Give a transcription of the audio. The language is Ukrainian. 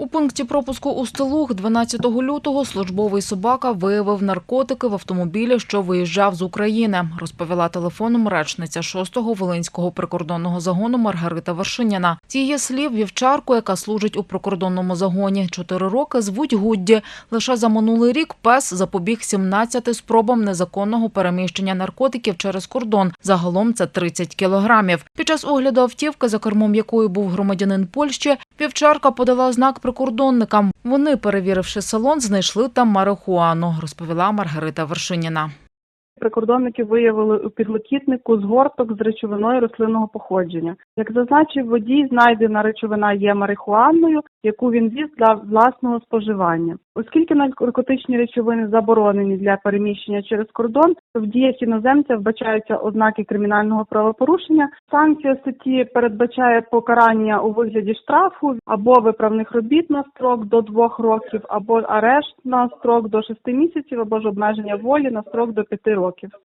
У пункті пропуску у Стелух 12 лютого службовий собака виявив наркотики в автомобілі, що виїжджав з України, розповіла телефоном речниця 6-го Волинського прикордонного загону Маргарита Вершиняна. Її слів, вівчарку, яка служить у прикордонному загоні 4 роки, звуть Гудді. Лише за минулий рік пес запобіг 17 спробам незаконного переміщення наркотиків через кордон. Загалом це 30 кілограмів. Під час огляду автівки, за кермом якої був громадянин Польщі, вівчарка подала знак прикордонникам. Вони, перевіривши салон, знайшли там марихуану, розповіла Маргарита Вершиніна. Прикордонники виявили у підлокітнику згорток з речовиною рослинного походження. Як зазначив водій, знайдена речовина є марихуаною, яку він віз для власного споживання. Оскільки наркотичні речовини заборонені для переміщення через кордон, то в діях іноземця вбачаються ознаки кримінального правопорушення. Санкція статті передбачає покарання у вигляді штрафу або виправних робіт на строк до двох років, або арешт на строк до шести місяців, або ж обмеження волі на строк до п'яти років.